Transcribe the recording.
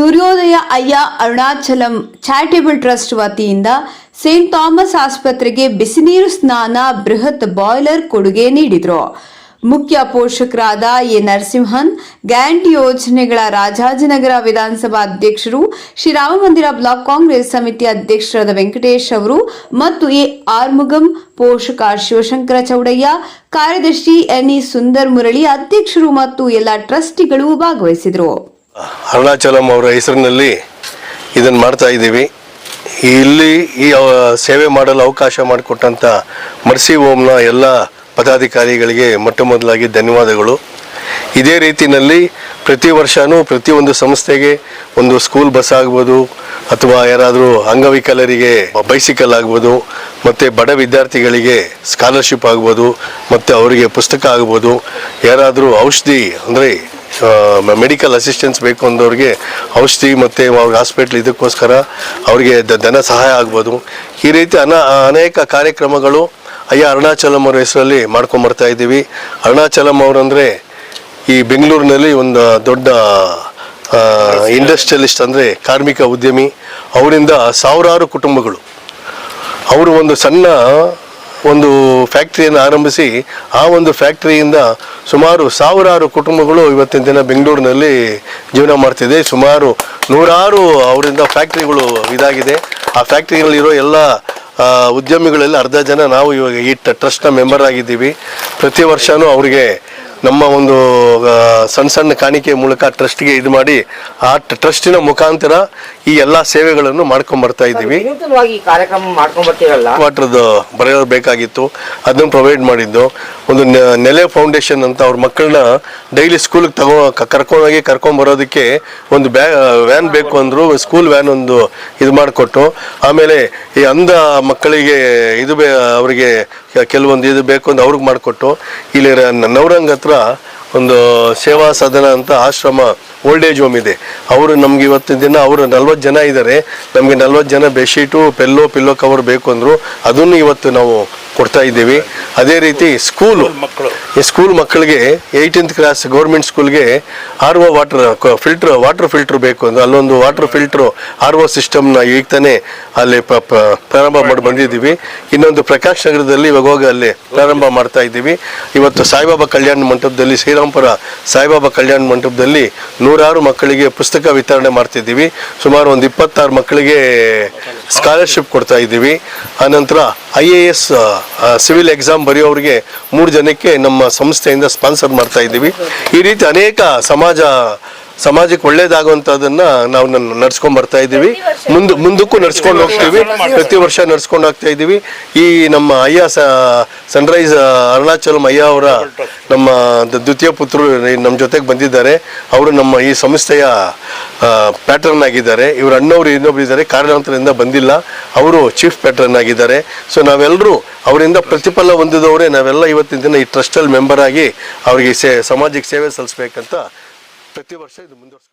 ಸೂರ್ಯೋದಯ ಅಯ್ಯ Arunachalam charitable trust ವತಿಯಿಂದ ಸೇಂಟ್ ಥಾಮಸ್ ಆಸ್ಪತ್ರೆಗೆ ಬಿಸಿನೀರು ಸ್ನಾನ, ಬೃಹತ್ ಬಾಯ್ಲರ್ ಕೊಡುಗೆ ನೀಡಿದರು. ಮುಖ್ಯ ಪೋಷಕರಾದ ಎ. ನರಸಿಂಹನ್, ಗ್ಯಾರಂಟಿ ಯೋಜನೆಗಳ ರಾಜಾಜಿನಗರ ವಿಧಾನಸಭಾ ಅಧ್ಯಕ್ಷರು ಶ್ರೀರಾಮಮಂದಿರ ಬ್ಲಾಕ್ ಕಾಂಗ್ರೆಸ್ ಸಮಿತಿ ಅಧ್ಯಕ್ಷರಾದ ವೆಂಕಟೇಶ್ ಅವರು ಮತ್ತು ಎ. ಆರ್ಮುಗಂ, ಪೋಷಕ ಶಿವಶಂಕರ ಚೌಡಯ್ಯ, ಕಾರ್ಯದರ್ಶಿ ಎನ್ಇ ಸುಂದರ್ ಮುರಳಿ ಅಧ್ಯಕ್ಷರು ಮತ್ತು ಎಲ್ಲ ಟ್ರಸ್ಟಿಗಳು ಭಾಗವಹಿಸಿದರು. ಅರುಣಾಚಲಂ ಅವರ ಹೆಸರಿನಲ್ಲಿ ಇದನ್ನು ಮಾಡ್ತಾ ಇದ್ದೀವಿ. ಇಲ್ಲಿ ಈ ಸೇವೆ ಮಾಡಲು ಅವಕಾಶ ಮಾಡಿಕೊಟ್ಟಂಥ ಮರ್ಸಿ ಓಮ್ನ ಎಲ್ಲ ಪದಾಧಿಕಾರಿಗಳಿಗೆ ಮೊಟ್ಟ ಮೊದಲಾಗಿ ಧನ್ಯವಾದಗಳು. ಇದೇ ರೀತಿಯಲ್ಲಿ ಪ್ರತಿ ವರ್ಷವೂ ಪ್ರತಿಯೊಂದು ಸಂಸ್ಥೆಗೆ ಒಂದು ಸ್ಕೂಲ್ ಬಸ್ ಆಗ್ಬೋದು, ಅಥವಾ ಯಾರಾದರೂ ಅಂಗವಿಕಲರಿಗೆ ಬೈಸಿಕಲ್ ಆಗ್ಬೋದು, ಮತ್ತು ಬಡ ವಿದ್ಯಾರ್ಥಿಗಳಿಗೆ ಸ್ಕಾಲರ್ಶಿಪ್ ಆಗ್ಬೋದು, ಮತ್ತು ಅವರಿಗೆ ಪುಸ್ತಕ ಆಗ್ಬೋದು, ಯಾರಾದರೂ ಔಷಧಿ ಅಂದರೆ ಮೆಡಿಕಲ್ ಅಸಿಸ್ಟೆನ್ಸ್ ಬೇಕು ಅಂದವ್ರಿಗೆ ಔಷಧಿ ಮತ್ತು ಅವ್ರಿಗೆ ಹಾಸ್ಪಿಟ್ಲ್ ಇದಕ್ಕೋಸ್ಕರ ಅವರಿಗೆ ಧನ ಸಹಾಯ ಆಗ್ಬೋದು. ಈ ರೀತಿ ಅನ ಅನೇಕ ಕಾರ್ಯಕ್ರಮಗಳು ಅಯ್ಯ ಅರುಣಾಚಲಂ ಅವರ ಹೆಸರಲ್ಲಿ ಮಾಡ್ಕೊಂಬರ್ತಾ ಇದ್ದೀವಿ. ಅರುಣಾಚಲಂ ಅವರಂದರೆ ಈ ಬೆಂಗಳೂರಿನಲ್ಲಿ ಒಂದು ದೊಡ್ಡ ಇಂಡಸ್ಟ್ರಿಯಲಿಸ್ಟ್ ಅಂದರೆ ಕಾರ್ಮಿಕ ಉದ್ಯಮಿ. ಅವರಿಂದ ಸಾವಿರಾರು ಕುಟುಂಬಗಳು. ಅವರು ಒಂದು ಸಣ್ಣ ಒಂದು ಫ್ಯಾಕ್ಟ್ರಿಯನ್ನು ಆರಂಭಿಸಿ ಆ ಒಂದು ಫ್ಯಾಕ್ಟ್ರಿಯಿಂದ ಸುಮಾರು ಸಾವಿರಾರು ಕುಟುಂಬಗಳು ಇವತ್ತಿನ ದಿನ ಬೆಂಗಳೂರಿನಲ್ಲಿ ಜೀವನ ಮಾಡ್ತಿದೆ. ಸುಮಾರು ನೂರಾರು ಅವರಿಂದ ಫ್ಯಾಕ್ಟ್ರಿಗಳು ಇದಾಗಿದೆ. ಆ ಫ್ಯಾಕ್ಟ್ರಿಗಳಲ್ಲಿರೋ ಎಲ್ಲ ಉದ್ಯಮಿಗಳೆಲ್ಲ ಅರ್ಧ ಜನ ನಾವು ಇವಾಗ ಈ ಟ್ರಸ್ಟ್ನ ಮೆಂಬರ್ ಆಗಿದ್ದೀವಿ. ಪ್ರತಿ ವರ್ಷವೂ ಅವರಿಗೆ ನಮ್ಮ ಒಂದು ಸಣ್ಣ ಸಣ್ಣ ಕಾಣಿಕೆ ಮೂಲಕ ಟ್ರಸ್ಟ್ಗೆ ಇದು ಮಾಡಿ ಆ ಟ್ರಸ್ಟಿನ ಮುಖಾಂತರ ಈ ಎಲ್ಲ ಸೇವೆಗಳನ್ನು ಮಾಡ್ಕೊಂಡ್ ಬರ್ತಾ ಇದ್ದೀವಿ. ವಾಟ್ರದ್ದು ಈ ಕಾರ್ಯಕ್ರಮ ಮಾಡ್ಕೊಂಡ್ ಬರ್ತೀರಲ್ಲ? ವಾಟರ್ದು ಬರೆಯೋದು ಬೇಕಾಗಿತ್ತು. ಅದನ್ನು ಪ್ರೊವೈಡ್ ಮಾಡಿದ್ದು. ಒಂದು ನೆಲೆ ಫೌಂಡೇಶನ್ ಅಂತ ಅವ್ರ ಮಕ್ಕಳನ್ನ ಡೈಲಿ ಸ್ಕೂಲ್ಗೆ ತಗೋ ಕರ್ಕೊಂಡೋಗಿ ಕರ್ಕೊಂಬರೋದಕ್ಕೆ ಒಂದು ಬ್ಯಾ ವ್ಯಾನ್ ಬೇಕು ಅಂದರು ಸ್ಕೂಲ್ ವ್ಯಾನ್ ಒಂದು ಇದು ಮಾಡಿಕೊಟ್ಟು ಆಮೇಲೆ ಈ ಅಂಧ ಮಕ್ಕಳಿಗೆ ಇದು ಬೇ ಅವರಿಗೆ ಕೆಲವೊಂದು ಇದು ಬೇಕು ಅಂತ ಅವ್ರಿಗೆ ಮಾಡಿಕೊಟ್ಟು ಇಲ್ಲಿ ನವರಂಗ್ ಹತ್ರ ಒಂದು ಸೇವಾ ಸದನ ಅಂತ ಆಶ್ರಮ ಓಲ್ಡ್ ಏಜ್ ಹೋಮ್ ಇದೆ. ಅವರು ನಮ್ಗೆ ಇವತ್ತಿನ ದಿನ ಅವರು ನಲ್ವತ್ತು ಜನ ಇದ್ದಾರೆ ನಮಗೆ ನಲ್ವತ್ತು ಜನ ಬೆಡ್ಶೀಟು ಪೆಲ್ಲೋ ಪಿಲ್ಲೋ ಕವರ್ ಬೇಕು ಅಂದರು ಅದನ್ನು ಇವತ್ತು ನಾವು ಕೊಡ್ತಾ ಇದ್ದೀವಿ. ಅದೇ ರೀತಿ ಸ್ಕೂಲು ಈ ಸ್ಕೂಲ್ ಮಕ್ಕಳಿಗೆ ಏಯ್ಟೀನ್ತ್ ಕ್ಲಾಸ್ ಗೌರ್ಮೆಂಟ್ ಸ್ಕೂಲ್ಗೆ R O water filter water filter ಬೇಕು ಅಂದ್ರೆ. ಅಲ್ಲೊಂದು ವಾಟರ್ ಫಿಲ್ಟ್ರು ಆರ್ ಒ ಸಿಸ್ಟಮ್ನ ಈಗ ತಾನೇ ಅಲ್ಲಿ ಪ್ರಾರಂಭ ಮಾಡಿ ಬಂದಿದ್ದೀವಿ ಇನ್ನೊಂದು ಪ್ರಕಾಶ್ ನಗರದಲ್ಲಿ ಇವಾಗ ಹೋಗಿ ಅಲ್ಲಿ ಪ್ರಾರಂಭ ಮಾಡ್ತಾ ಇದ್ದೀವಿ. ಇವತ್ತು ಸಾಯಿಬಾಬಾ ಕಲ್ಯಾಣ ಮಂಟಪದಲ್ಲಿ ಶ್ರೀರಾಮ್ಪುರ ಸಾಯಿಬಾಬಾ ಕಲ್ಯಾಣ ಮಂಟಪದಲ್ಲಿ ನೂರಾರು ಮಕ್ಕಳಿಗೆ ಪುಸ್ತಕ ವಿತರಣೆ ಮಾಡ್ತಿದ್ದೀವಿ. ಸುಮಾರು ಒಂದು ಇಪ್ಪತ್ತಾರು ಮಕ್ಕಳಿಗೆ ಸ್ಕಾಲರ್ಶಿಪ್ ಕೊಡ್ತಾ ಇದ್ದೀವಿ. ಆನಂತರ I A S civil exam ಬರೆಯೋರಿಗೆ ಮೂರು ಜನಕ್ಕೆ ನಮ್ಮ ಸಂಸ್ಥೆಯಿಂದ ಸ್ಪಾನ್ಸರ್ ಮಾಡ್ತಾ ಇದ್ದೀವಿ. ಈ ರೀತಿ ಅನೇಕ ಸಮಾಜ ಸಮಾಜಕ್ಕೆ ಒಳ್ಳೇದಾಗುವಂತದನ್ನ ನಾವು ನಡ್ಸ್ಕೊಂಡ್ ಬರ್ತಾ ಇದ್ದೀವಿ. ಮುಂದೆ ಮುಂದಕ್ಕೂ ನಡ್ಸ್ಕೊಂಡು ಹೋಗ್ತೀವಿ. ಪ್ರತಿ ವರ್ಷ ನಡ್ಸ್ಕೊಂಡು ಹೋಗ್ತಾ ಇದ್ದೀವಿ. ಈ ನಮ್ಮ ಅಯ್ಯ ಸನ್ರೈಸ್ ಅರುಣಾಚಲಂ ಅಯ್ಯ ಅವರ ನಮ್ಮ ದ್ವಿತೀಯ ಪುತ್ರರು ನಮ್ಮ ಜೊತೆಗೆ ಬಂದಿದ್ದಾರೆ. ಅವರು ನಮ್ಮ ಈ ಸಂಸ್ಥೆಯ ಪ್ಯಾಟರ್ನ್ ಆಗಿದ್ದಾರೆ. ಇವರು ಅಣ್ಣವರು ಇನ್ನೊಬ್ರು ಇದ್ದಾರೆ. ಕಾರ್ಯಾಂತರದಿಂದ ಬಂದಿಲ್ಲ. ಅವರು ಚೀಫ್ ಪ್ಯಾಟರ್ನ್ ಆಗಿದ್ದಾರೆ. ಸೊ ನಾವೆಲ್ಲರೂ ಅವರಿಂದ ಪ್ರತಿಫಲ ಹೊಂದಿದವರೇ ನಾವೆಲ್ಲ ಇವತ್ತಿನ ದಿನ ಈ ಟ್ರಸ್ಟಲ್ಲಿ ಮೆಂಬರ್ ಆಗಿ ಅವರಿಗೆ ಸೇ ಸಮಾಜಕ್ಕೆ ಸೇವೆ ಸಲ್ಲಿಸ್ಬೇಕಂತ ಪ್ರತಿ ವರ್ಷ ಇದು ಮುಂದುವರ್ಸ್ಕೊಂಡು